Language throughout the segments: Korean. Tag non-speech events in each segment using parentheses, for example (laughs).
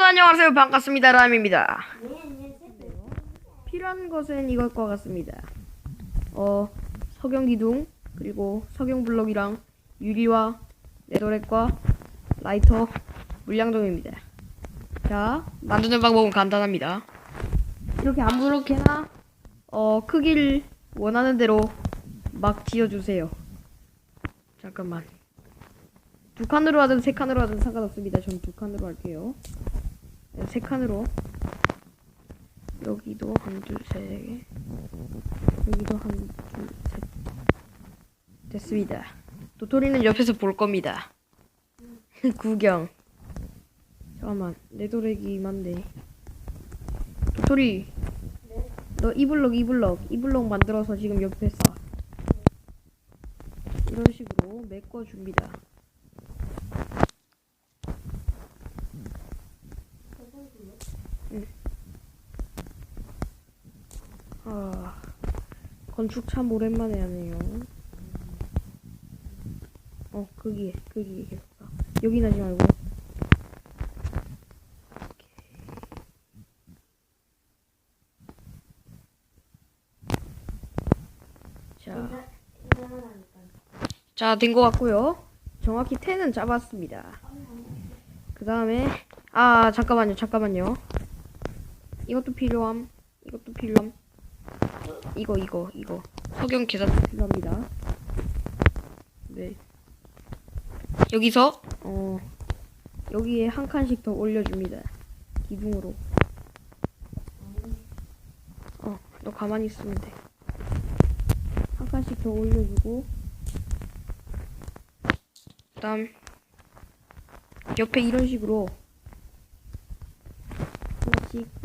안녕하세요. 반갑습니다. 람입니다. 필요한 것은 것 같습니다. 어 석영 기둥 그리고 석영 블럭이랑 유리와 네더렉과 라이터 물량동입니다. 자 만드는 방법은 간단합니다. 이렇게 아무렇게나 어 크기를 원하는 대로 막 지어주세요. 잠깐만. 두 칸으로 하든 세 칸으로 하든 상관없습니다. 전 두 칸으로 할게요. 네, 세 칸으로. 여기도 한, 둘, 세 개. 여기도 한, 둘, 셋. 됐습니다. 도토리는 옆에서 볼 겁니다. (laughs) 구경. 잠깐만, 내 도래기 만데. 도토리. 너 이블럭, 이블럭, 이블럭 만들어서 지금 옆에 쌓. 이런 식으로 메꿔줍니다. 아, 건축 참 오랜만에 하네요. 어, 거기에, 거기에 계속 가. 여긴 하지 말고. 자, 자, 된 것 같고요. 정확히 10은 잡았습니다. 그 다음에, 아, 잠깐만요, 잠깐만요. 이것도 필요함. 이것도 필요함. 이거 이거 이거 석영 계산 필요합니다. 네. 여기서 어 여기에 한 칸씩 더 올려줍니다. 기둥으로. 어, 너 가만히 있으면 돼. 한 칸씩 더 올려주고. 그다음 옆에 이런 식으로 하나씩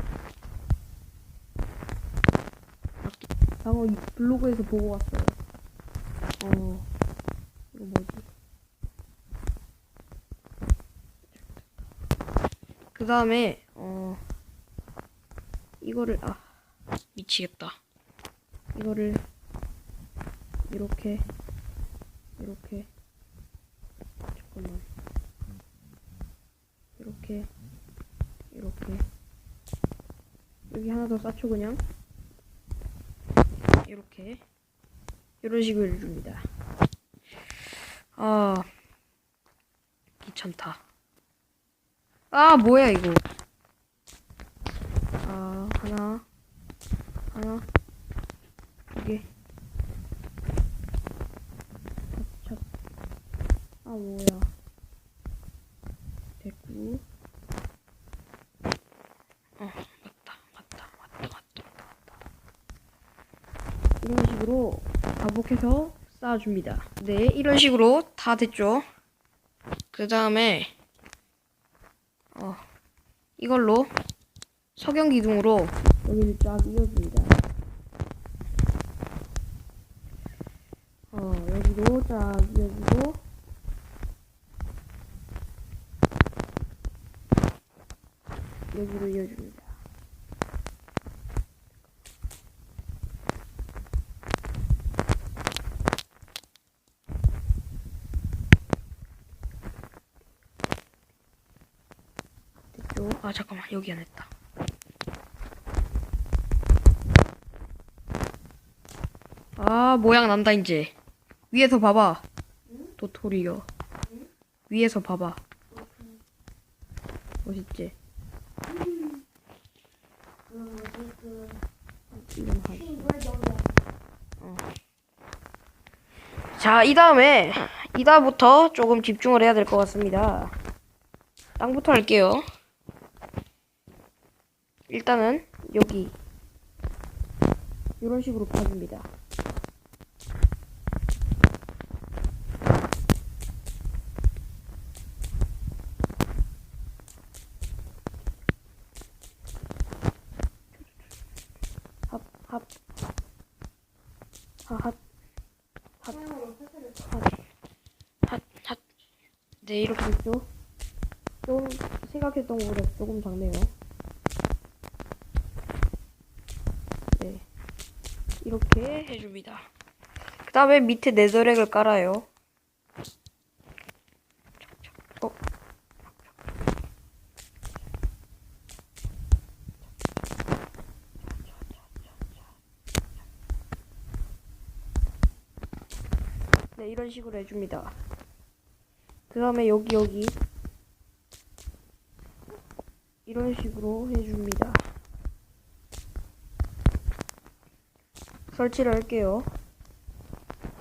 방어 이 블로그에서 보고 왔어요. 어, 이거 뭐지? 그 다음에, 어, 이거를, 아, 미치겠다. 이거를, 이렇게, 이렇게, 잠깐만. 이렇게, 이렇게. 여기 하나 더 쌓죠, 그냥. 이렇게 이런 식으로 해줍니다. 아 귀찮다. 아 뭐야 이거? 아 하나 하나 첫, 아 뭐야? 됐고. 어 맞다 맞다 맞다 맞다. 식으로 반복해서 쌓아줍니다. 네, 이런 식으로 다 됐죠. 그 다음에 어, 이걸로 석영 기둥으로 여기를 쫙 이어줍니다. 어, 여기도 쫙 이어주고 여기로 이어줍니다. 아 잠깐만 여기 안 했다. 아 모양 난다 이제 위에서 봐봐 도토리요 위에서 봐봐 멋있지? 이름 하지. 자, 이 다음에 이다부터 조금 집중을 해야 될 것 같습니다. 땅부터 할게요. 일단은 여기 이런 식으로 핫, 핫. 네, 이렇게 있죠? 좀 생각했던 것보다 조금 작네요. 해줍니다. 그 다음에 밑에 네더렉을 깔아요. 어. 네, 이런 식으로 해줍니다. 그 다음에 여기, 여기. 이런 식으로 해줍니다. 설치를 할게요.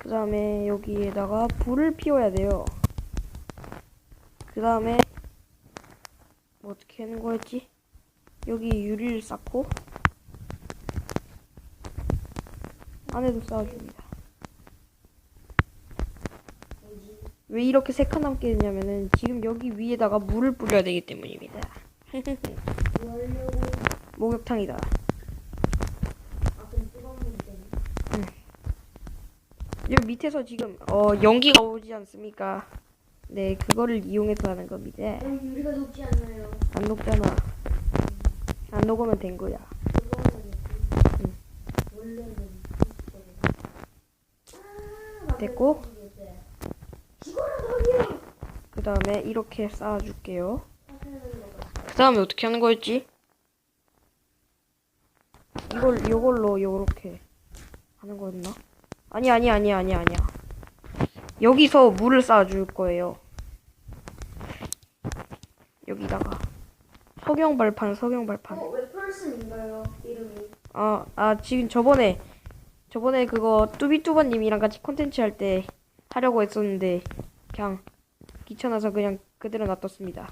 그 다음에 여기에다가 불을 피워야 돼요. 그 다음에 뭐 어떻게 하는 거였지? 여기 유리를 쌓고 안에도 쌓아줍니다. 왜 이렇게 세 칸 남게 했냐면은 지금 여기 위에다가 물을 뿌려야 되기 때문입니다. (laughs) 뭐? 목욕탕이다. 아, 그럼 뜨거운 물 때문에. 여기 밑에서 지금 어 연기가 오지 않습니까? 네, 그거를 이용해서 하는 겁니다. 그럼 유리가 녹지 않나요? 안 녹잖아. 안 녹으면 된 거야. 응. 됐고? 그 다음에 이렇게 쌓아줄게요. 그 다음에 어떻게 하는 거였지? 이걸 요걸로 요렇게 하는 거였나? 아니 아니 아니 아니 아니야. 여기서 물을 쌓아줄 거예요. 여기다가 석영 발판 석영 발판. 어, 왜 펄슨인가요? 이름이. 아, 아 지금 저번에 저번에 그거 뚜비뚜바님이랑 같이 콘텐츠 할 때 하려고 했었는데 그냥 귀찮아서 그냥 그대로 놔뒀습니다.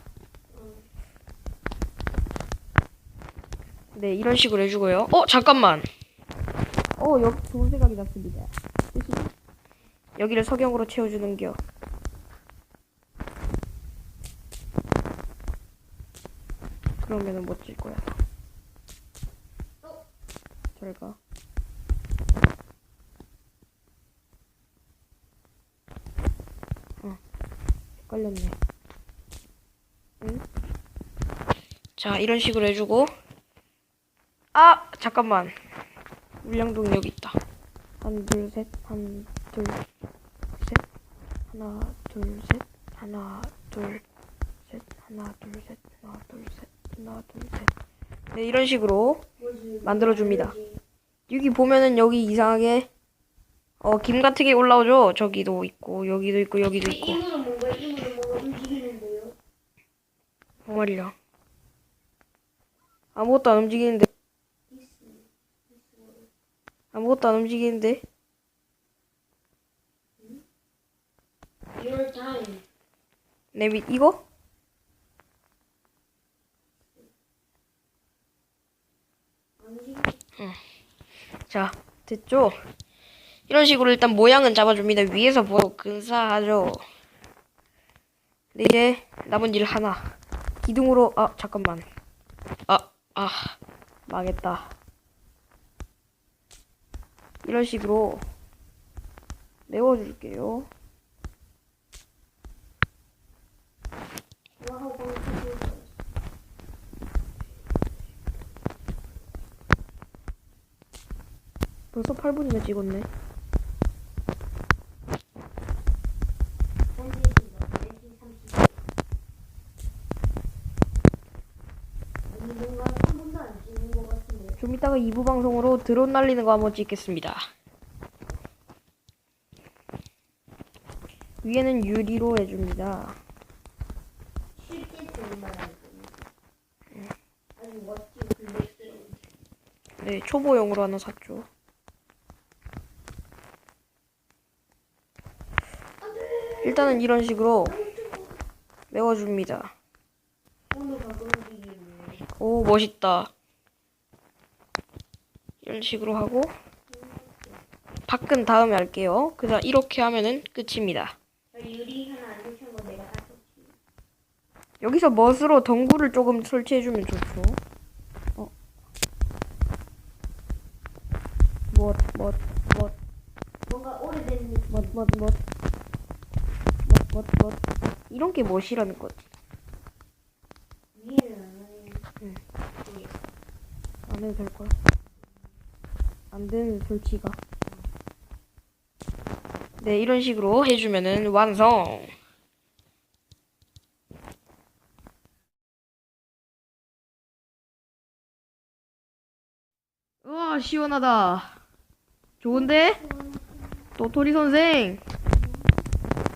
네, 이런 식으로 해주고요. 어, 잠깐만. 어, 여기 좋은 생각이 났습니다. 여기를 석영으로 채워주는겨. 그러면은 멋질 거야. 잘 가. 어, 헷갈렸네. 응? 자, 이런 식으로 해주고. 아! 잠깐만. 물량동 여기 있다. 한, 둘, 셋, 한, 둘, 셋. 하나, 둘, 셋. 하나, 둘, 셋. 하나, 둘, 셋. 하나, 둘, 셋. 하나, 둘, 셋. 네, 이런 식으로 뭐지? 만들어 줍니다. 여기 보면은 여기 이상하게 어, 김 같은 게 올라오죠? 저기도 있고, 여기도 있고, 여기도 있고. 이물은 뭔가, 이물은 뭔가 움직이는데요? 정말이야. 아무것도 안 움직이는데. 아무것도 안 움직이는데. Your time. 내 밑, 이거? 자, 됐죠? 이런 식으로 일단 모양은 잡아줍니다. 위에서 보고 근사하죠? 근데 이제 남은 일 하나. 기둥으로, 아, 잠깐만. 아, 아, 망했다. 이런 식으로 메워줄게요. 벌써 8분이나 찍었네. 던지겠습니다. 4시 30분. 아니, 뭔가 한 번도 안 찍는 것 같은데. 좀 이따가 2부 방송으로 드론 날리는 거 한번 찍겠습니다. 위에는 유리로 해줍니다. 네, 초보용으로 하나 샀죠. 일단은 이런 식으로 메워줍니다. 오, 멋있다. 이런 식으로 하고 밖은 다음에 할게요. 그다음 이렇게 하면은 끝입니다. 여기서 멋으로 덩굴을 조금 설치해주면 좋죠. 어. 멋, 멋, 멋, 뭔가 오래된 느낌. 멋, 멋, 멋. 멋, 멋, 멋. 이런 게 멋이라는 거지. 위에는 안 하네. 안 해도 될 거야. 안 되는 설치가. 네, 이런 식으로 해주면은 완성. 우와, 시원하다. 좋은데? 도토리 선생.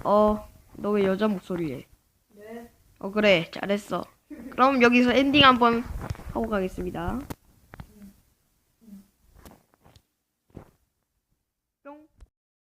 어, 너 왜 여자 목소리 해? 네. 어, 그래. 잘했어. 그럼 여기서 엔딩 한번 하고 가겠습니다.